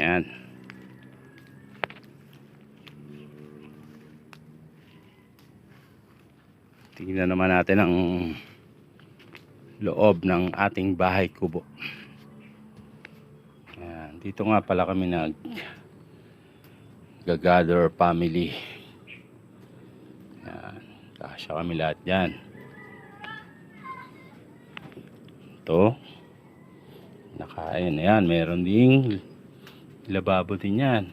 Ayan. Tingnan naman natin ang loob ng ating bahay kubo. Ayan. Dito nga pala kami nag gagather family. Ayan. Kasya kami lahat dyan. Ito. Nakain. Ayan. Meron ding lababo din yan.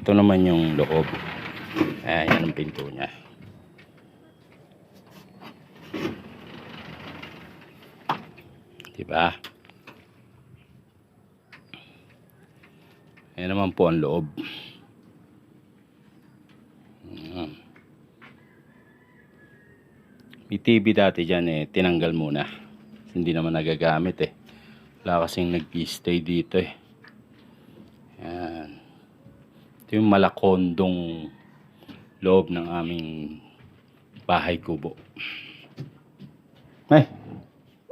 Ito naman yung loob. Ayan, yan ang pinto niya. Diba? Ayan naman po ang loob. Ayan. May TV dati dyan eh, tinanggal muna. Hindi naman nagagamit eh. Wala kasing nag-stay dito eh. Ayan. Ito yung malakondong loob ng aming bahay kubo. Ay,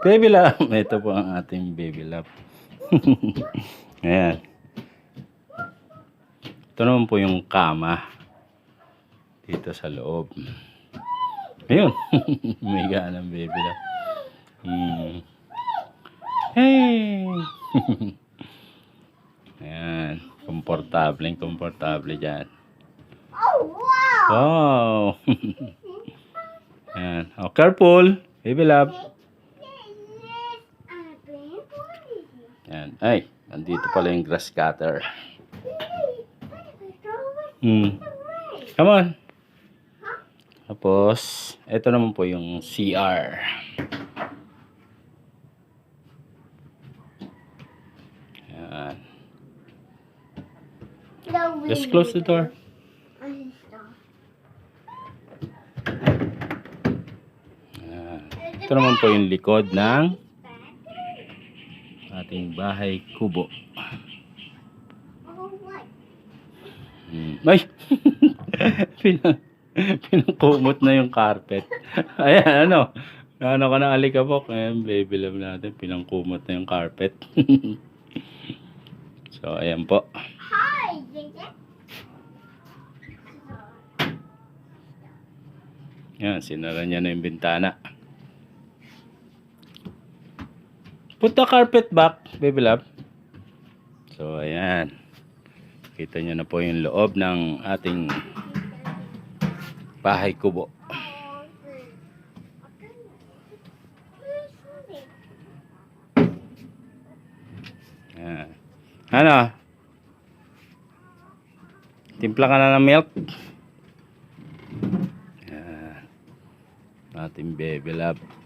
baby love. Ito po ang ating baby love. Ayan. Ito naman po yung kama dito sa loob. Ayun. May ng baby love. Hmm. Hey! Ayan. Komportable, komportable dyan. Oh, wow! Wow! Ayan. Oh, careful. Baby love. Ayan. Ay, nandito pala yung grass cutter. Hmm. Come on. Tapos, ito naman po yung CR. Ayan. Just close the door. Ayan. Ito naman po yung likod ng ating bahay kubo. Hmm. Ay! Pinang, pinangkumot na yung carpet. Ayan, ano? Ano ka na alikabok? Ayan, baby love natin. Pinangkumot na yung carpet. so, ayan po. Hi, JJ. Yan, sinara niya na yung bintana. Put the carpet back, baby love. So, ayan. Kita niyo na po yung loob ng ating bahay kubo. Ayan. Ano? Timpla ka na ng milk? Ayan. Ating baby love.